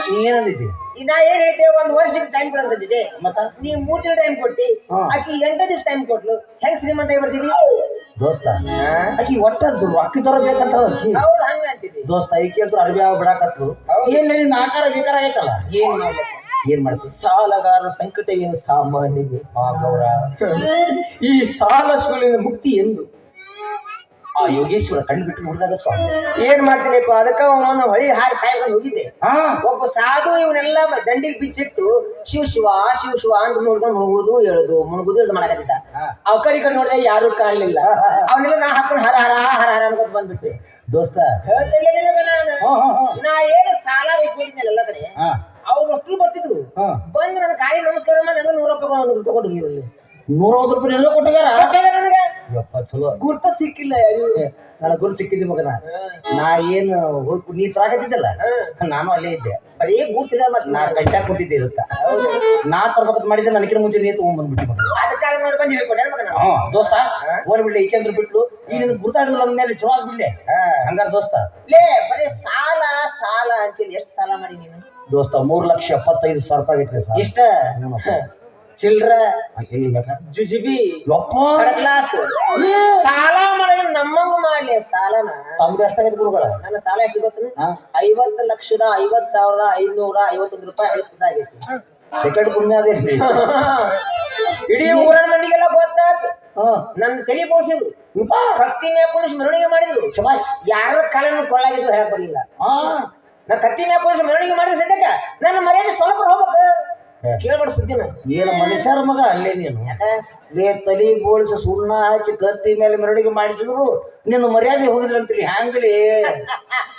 ನೀ ಏನಂದಿದ್ದಿ ಈಗ ನಾ ಏನ್ ಹೇಳ್ತೇವೆ ಒಂದ್ ವರ್ಷಕ್ಕೆ ಟೈಮ್ ಕೊಡಂತಿದ್ದೆ ಮತ್ತ? ನೀ ಮೂರ್ ದಿನ ಟೈಮ್ ಕೊಟ್ಟಿ. ಆಕಿ ಎಂಟು ದಿವಸ ಟೈಮ್ ಕೊಟ್ಲು. ಹೆಂಗ್ ಶ್ರೀಮಂತ ಆಗಿ ಬರ್ತಿದ್ವಿ ದೋಸ್ತ ಆಕಿ ಒಟ್ಟ ಅಕ್ಕಿ ಅಕ್ಕಿ ಹೌದು ಹಂಗ ಅಂತಿದ್ವಿ ದೋಸ್ತ ಈಕೆ ಅಂತೂ ಅರ್ಬಿ ಬಿಡಾಕತ್ರು ಏನ್ ನಿನ್ನ ಆಕಾರ ವಿಕಾರ ಐತಲ್ಲ? ಏನ್ ಮಾಡ್ಬೇಕು? ಏನ್ ಮಾಡ್ತೀವಿ ಸಾಲಗಾರ ಏನು? ಸಾಮಾನ್ಯಗೆ ಆ ಗೌರ ಈ ಸಾಲ ಸುಳಿನ ಮುಕ್ತಿ ಎಂದು ಆ ಯೋಗೇಶ್ವರ ಕಣ್ಣು ಬಿಟ್ಟು ನೋಡಿದಾಗ ಸ್ವಾಮಿ ಏನ್ ಮಾಡ್ತೀನಿಪ್ಪ? ಅದಕ್ಕ ಅವನು ಹೊಳಿ ಹಾರಿ ಸಾಯ್ಕೊಂಡು ಹೋಗಿದ್ದೆ ಒಬ್ಬ ಸಾಧು ಇವನ್ನೆಲ್ಲ ದಂಡಿಗೆ ಬಿಚ್ಚಿಟ್ಟು ಶಿವ ಶಿವ ಶಿವ ಶಿವ ಅಂತ ನೋಡ್ಕೊಂಡು ಮುಳುಗುದು ಹೇಳುದು ಮುಳುಗುದು ಹೇಳುದು ಮಾಡಕತ್ತಿದ್ದ. ಅವ ಕಡೆ ಕಡೆ ನೋಡಿದ್ರೆ ಯಾರು ಕಾಣಲಿಲ್ಲ. ಅವನ್ನೆಲ್ಲ ನಾ ಹಾಕೊಂಡು ಹರ ಹರ ಹರ ಹರ ಅನ್ಕೊಂಡು ಬಂದ್ಬಿಟ್ಟೆ ದೋಸ್ತ. ನಾ ಏನು ಸಾಲ ಎಲ್ಲ ಕಡೆ. ಅವ್ರು ಅಷ್ಟು ಬರ್ತಿದ್ರು. ಹಾ. ಬಂದು ನನ್ನ ಕಾಯಿ ನಮಸ್ಕಾರ ಮಾಡಿ ನಂಗೆ ನೂರ ರೂಪಾಯಿ ತಗೊಂಡು ಹೋಗಿರಲ್ಲಿ ನೂರ ಒಂದ್ ರೂಪಾಯಿ ಎಲ್ಲ ಕೊಟ್ಟಿಗಾರ ನನಗೆ. ಯಪ್ಪ ಚಲೋ. ಗುರ್ತ ಸಿಕ್ಕಿಲ್ಲ ಅಯ್ಯೋ. ನನಗೆ ಗುರು ಸಿಕ್ಕಿದ್ದೆ ಮಗನ? ನಾ ಏನು ಹೋಗ್ ನೀ ತರಾಕತ್ತಿದ್ದಲ್ಲ ನಾನು ಅಲ್ಲೇ ಇದ್ದೆ. ಬರೀ ಗೂಡ್ತಿಲ್ಲ ಮತ್ತೆ ನಾ ಕೈತಾ ಕೊಟ್ಟಿದ್ದೆ ಇದಕ್ಕ ನಾ ತರ್ಬೇಕಂತ ಮಾಡಿದ್ದೆ ನನಗಿನ ಮುಂಚೆ ನೀ ತಗೊಂಡ್ಬಂದ್ಬಿಟ್ಟು ಅದಕ್ಕಾಗಿ ನೋಡಿ ಬಂದು ಹೇಳ್ಕೊಟ್ಟೆ ಮಗ ನಾನು? ಹಾ ದೋಸ್ತ ಓನ್ ಬಿಡ್ಲಿ ಈಕೆಂದ್ರ ಬಿಟ್ಲು. ಈಗ ನಿನ್ ಗುರ್ತಾಡಿದ್ಲ ಅಂದ್ಮೇಲೆ ಚಲೋ ಆಗ್ಬಿಡ್ಲೆ. ಹಂಗಾರ ದೋಸ್ತ. ಲೇ ಬರೀ ಸಾಲ ಸಾಲ ಅಂತೇಳಿ ಎಷ್ಟು ಸಾಲ ಮಾಡಿ ನೀನು? ದೋಸ್ತ ಮೂರ್ ಲಕ್ಷ ಎಪ್ಪತ್ತೈದು ಸಾವಿರ ರೂಪಾಯಿ ಆಗೈತ್ರಿ ಸರ್ ಎಷ್ಟ ಚಿಲ್ರ. ಜುಜುಬಿ. ಸಾಲ ಮಾಡಿದ್ರೆ ನಮ್ಮಂಗ ಮಾಡ್ಲಿ ಸಾಲನ. ತಮ್ದು ಎಷ್ಟಾಗೈತೆ ಗುರುಗಳ? ನನ್ನ ಸಾಲ ಎಷ್ಟು ಗೊತ್ತು ಐವತ್ತು ಲಕ್ಷದ ಐವತ್ ಸಾವಿರದ ಐನೂರ ಐವತ್ತೊಂದು ರೂಪಾಯಿ ಐವತ್ತು ಪೈಸೆ ಆಗೈತಿ. ಸೆಕೆಂಡ್ ಪುಣ್ಯ ಅದೇ. ಇಡೀ ಊರ ಮಂದಿಗೆಲ್ಲ ಗೊತ್ತಾತ್. ನನ್ನ ತಲೆ ಪೋಷಿದ್ರು. ಕತ್ತಿ ಮ್ಯಾಕೊಂಡು ಮೆರವಣಿಗೆ ಮಾಡಿದ್ರು. ಶಬಾಷ್. ಯಾರ ಕಾಲನ್ನು ಕೊಳ್ಳಾಗಿದ್ರು ಹೇಳಕ್ ಬರಲಿಲ್ಲ. ನಾ ಕತ್ತಿ ಪುರುಷ ಮೆರವಣಿಗೆ ಮಾಡಿದ್ರೆ ಸದ್ಯಕ್ಕ ನನ್ನ ಮರ್ಯಾದೆ ಸ್ವಲ್ಪ ಹೋಗ್ಬೇಕು. ಕೇಳ್ಬೇಡ ಸುದ್ದಿನ. ಏನು ಮನುಷ್ಯರ ಮಗ? ಅಲ್ಲೇ ನೀನು. ಬೇ ತಲಿ ಬೋಳಿಸಿ ಸುಣ್ಣ ಹಚ್ಚಿ ಕತ್ತಿ ಮೇಲೆ ಮೆರವಣಿಗೆ ಮಾಡಿಸಿದ್ರು ನಿನ್ನ ಮರ್ಯಾದೆ ಹೋಗಿಲ್ಲ ಅಂತೇಳಿ ಹ್ಯಾಂಗಲಿ?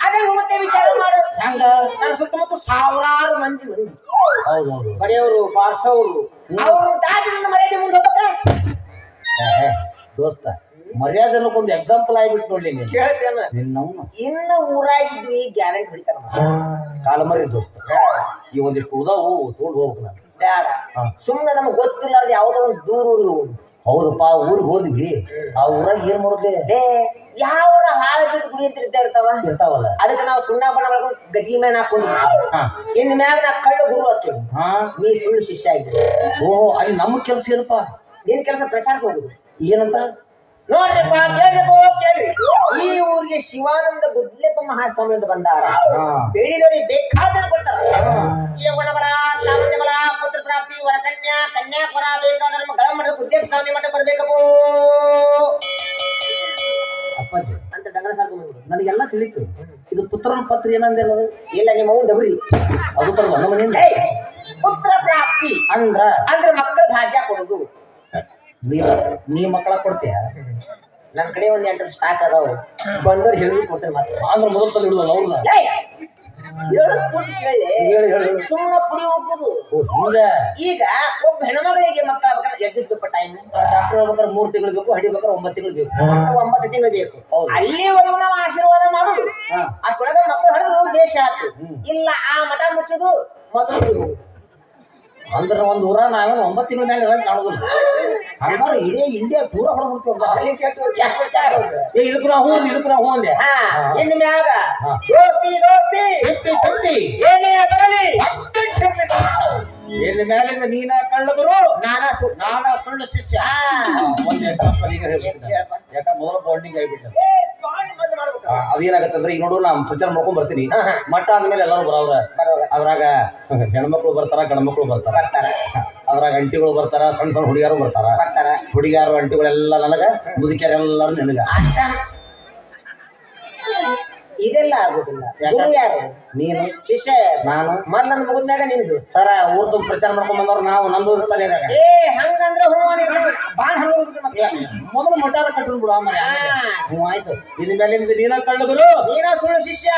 ಅದೇ ಮತ್ತೆ ವಿಚಾರ ಮಾಡು. ನನ್ನ ಸುತ್ತಮುತ್ತ ಸಾವಿರಾರು ಮಂದಿ ಮಂದಿ ಹೌದೌದು. ಅವ್ರು ದಾಟಿ ನನ್ನ ಮರ್ಯಾದೆ ಮುಂದೆ ಹೋಗ್ಬೇಕ? ದೋಸ್ತ. ಮರ್ಯಾದೆ ಅನ್ನೋಕೊಂದು ಎಕ್ಸಾಂಪಲ್ ಆಗಿಬಿಟ್ಟು ನೋಡ್ಲಿ ನೀನು. ಕೇಳ್ತೇನ. ನಿನ್ನವನು ಇನ್ನ ಊರಾಗಿದ್ವಿ ಗ್ಯಾರಂಟಿ ಹೊಡಿತಾರ ಕಾಲಮರಿ ದೋಸ್ತ ಈ ಒಂದಿಷ್ಟು ಉದಾವು ತೊಗೊಂಡು ಹೋಗ್ಬೇಕು ನಾನು. ಬೇಡ ಸುಮ್ಮನೆ ನಮ್ಗೆ ಗೊತ್ತಿಲ್ಲ ಯಾವ್ದೋ ಒಂದು ದೂರ ಊರಿಗೆ ಹೋಗುದು ಹೌದಪ್ಪ ಊರಿಗೆ ಹೋದ್ವಿ. ಆ ಊರಾಗ ಏನ್ ಮಾಡೋದೆ? ಡೇ ಯಾವ ಹಾಳು ಬಿದ್ದು ಗುಡಿ ಅಂತ ಇರ್ತಾ ಇರ್ತಾವ? ಇರ್ತಾವಲ್ಲ. ಅದಕ್ಕೆ ನಾವು ಸುಣ್ಣ ಬಣ್ಣ ಬಳಕ ಗದಿ ಮೇಲೆ ಹಾಕೊಂಡು ಇನ್ ಮ್ಯಾಗ ನಾ ಕಳ್ಳ ಗುರು ಹಾಕಿ ನೀ ಸುಳ್ಳು ಶಿಷ್ಯ ಆಗಿದ್ದೆ. ಓಹೋ ಅಲ್ಲಿ ನಮ್ಮ ಕೆಲಸ ಏನಪ್ಪ? ನಿನ್ ಕೆಲಸ ಪ್ರಚಾರಕ್ಕೆ ಹೋಗುದು. ಏನಂತ? ನೋಡ್ರಿಪ್ಪ ಕೇಳ್ರಿಪ್ಪ ಕೇಳ್ರಿ ಈ ಊರಿಗೆ ಶಿವಾನಂದ ಗುದ್ಲೆಪ್ಪ ಮಹಾಸ್ವಾಮಿ ಅಂತ ಬಂದಾರ. ಬೇಡಿದವರಿಗೆ ಬೇಕಾದ್ರೆ ಕೊಡ್ತಾರ. ಯೌವನ ಬಲ ತಾರುಣ್ಯ ಬಲ ಪುತ್ರ ಪ್ರಾಪ್ತಿ ವರ ಕನ್ಯಾ ಕನ್ಯಾ ಪರ ಬೇಕಾದ್ರೆ ನಮ್ಮ ಗಳ ಮಠದ ಗುದ್ಲೆಪ್ಪ ಸ್ವಾಮಿ ಮಠ ಬರ್ಬೇಕಪ್ಪೋ. ಅಪ್ಪಾಜಿ ಅಂತ ಡಂಗರ ಸಾಕು ನನಗೆಲ್ಲ ತಿಳಿತು. ಇದು ಪುತ್ರನ ಪತ್ರ ಏನಂದೆ? ಇಲ್ಲ ನಿಮ್ಮ ಅವ್ನು ಡಬ್ರಿ. ಅದು ತರ ನಮ್ಮ ಮನೆಯಿಂದ. ಪುತ್ರ ಪ್ರಾಪ್ತಿ. ಅಂದ್ರ? ಅಂದ್ರೆ ಮಕ್ಕಳ ಭಾಗ್ಯ ಕೊಡೋದು. ನೀ ನೀ ಮಕ್ಕಳ ಕೊಡ್ತೀಯ? ನನ್ನ ಕಡೆ ಒಂದು ಎಂಟು ಸ್ಟಾಕ್ ಅದಾವು. ಬಂದವ್ರು ಹೇಳಿ ಕೊಡ್ತೇನೆ ಮತ್ತೆ. ಅಂದ್ರೆ ಮೊದಲು ತಂದು ಹಿಡಿದ ಅವ್ರನ್ನ? ಸುಮ್ಮನೆ ಪುಡಿ ಹೋಗ್ಬೋದು. ಓ ಈಗ ಒಬ್ಬ ಹೆಣ್ಮಗಳಿಗೆ ಮಕ್ಕಳ ಎಡ್ಡಿಸ್ಬೇಕು ಟೈಮ್ ಡಾಕ್ಟರ್ ಹೋಗ್ಬೇಕಾದ್ರೆ ಮೂರ್ ತಿಂಗಳು ಬೇಕು ಹಡಿಬೇಕಾದ್ರೆ ಒಂಬತ್ತು ತಿಂಗಳು ಬೇಕು. ಒಂಬತ್ತು ತಿಂಗಳು ಬೇಕು. ಹೌದು. ಅಲ್ಲಿವರೆಗೂ ನಾವು ಆಶೀರ್ವಾದ ಮಾಡುದು. ಅಷ್ಟೊಳಗೆ ಮಕ್ಕಳು ಹಡಿದ್ರು ದೇಶ ಆಯ್ತು. ಇಲ್ಲ ಆ ಮಠ ಮುಚ್ಚುದು ಮೊದಲು ಅಂದ್ರೆ ಒಂದ್ ಊರ ನಾವೇನು ಒಂಬತ್ತು ತಿಂಗಳ ಮೇಲೆ ಇರೋದ್ ಕಾಣೋದಿಲ್ಲ. ಹಂಗಾರೆ ಇಡೀ ಇಂಡಿಯಾ ಪೂರ ಹೊಡೆದ್ಬಿಡ್ತೀವಿ ಇದಕ್ಕೆ ನಾವು ಹೂ ಇದಕ್ಕೆ ನಾವು ಹೂ ಅಂದೆ. ಹಾ ಇನ್ನು ಮ್ಯಾಗ. ದೋಸ್ತಿ ದೋಸ್ತಿ ಫಿಫ್ಟಿ ಫಿಫ್ಟಿ ಏನೇ ಬರಲಿ ಎಲ್ಲಿ ಮೇಲಿಂದ ನೀನ ಕಳ್ಳದ್ರು ನಾನಾ ನಾನ ಸುಳ್ಳು ಶಿಷ್ಯ. ಒಂದ್ ಈಗ ಹೇಳ್ಬಿಡ್ತೀನಿ ಯಾಕಂದ್ರೆ ಮೊದಲ ಬಾಂಡಿಂಗ್ ಆಗಿಬಿಟ್ಟು ಏ, ಬಾಳ್ ಮೊದ್ಲು ಮಾಡ್ಬೇಕು. ಅದೇನಾಗತ್ತೆ ಅಂದ್ರೆ ಈಗ ನೋಡು ನಾ ಪ್ರಚಾರ ಮಾಡ್ಕೊಂಡ್ ಬರ್ತೀನಿ ಹಾ, ಹಾ. ಮಟ್ಟ ಆದ್ಮೇಲೆ ಎಲ್ಲರೂ ಬರೋವ್ರ ಬರೋವ್ರ. ಅದ್ರಾಗ ಹೆಣ್ಮಕ್ಳು ಬರ್ತಾರ ಗಂಡ್ಮಕ್ಳು ಬರ್ತಾರ ಬರ್ತಾರ ಅದ್ರಾಗ ಅಂಟಿಗಳು ಬರ್ತಾರ ಸಣ್ಣ ಸಣ್ಣ ಹುಡುಗಿಯರು ಬರ್ತಾರ ಬರ್ತಾರ ಹುಡುಗಿಯಾರು ಅಂಟಿಗಳೆಲ್ಲ ನನಗ ಮುದುಕಿಯರೆಲ್ಲರೂ ನಿನಗ ಅಷ್ಟ ಇದೆಲ್ಲ ಆಗುದಿಲ್ಲ? ಗುರು ಯಾರು? ನೀನು. ಶಿಷ್ಯ ನಾನು. ಮೊದ್ಲು ಮುಗಿದಾಗ ಮುಗಿದ್ಮ್ಯಾಗ ನಿಂದು. ಸರ ಊರ್ದು ಪ್ರಚಾರ ಮಾಡ್ಕೊಂಡ್ ಬಂದವ್ರು ನಾವು ನಮ್ದು ತಲೆ ಏ ಹಂಗಂದ್ರ ಹೂ ಬಾಳ ಮೊದಲು ಮಟಾರ ಕಟ್ಟರು ಬಿಡು ಆಮೇಲೆ. ಹ್ಞೂ ಆಯ್ತು. ಇನ್ ಮೇಲಿಂದ ನೀನ ಕಳ್ಳಗರು ನೀನ ಸುಳ್ಳು ಶಿಷ್ಯ.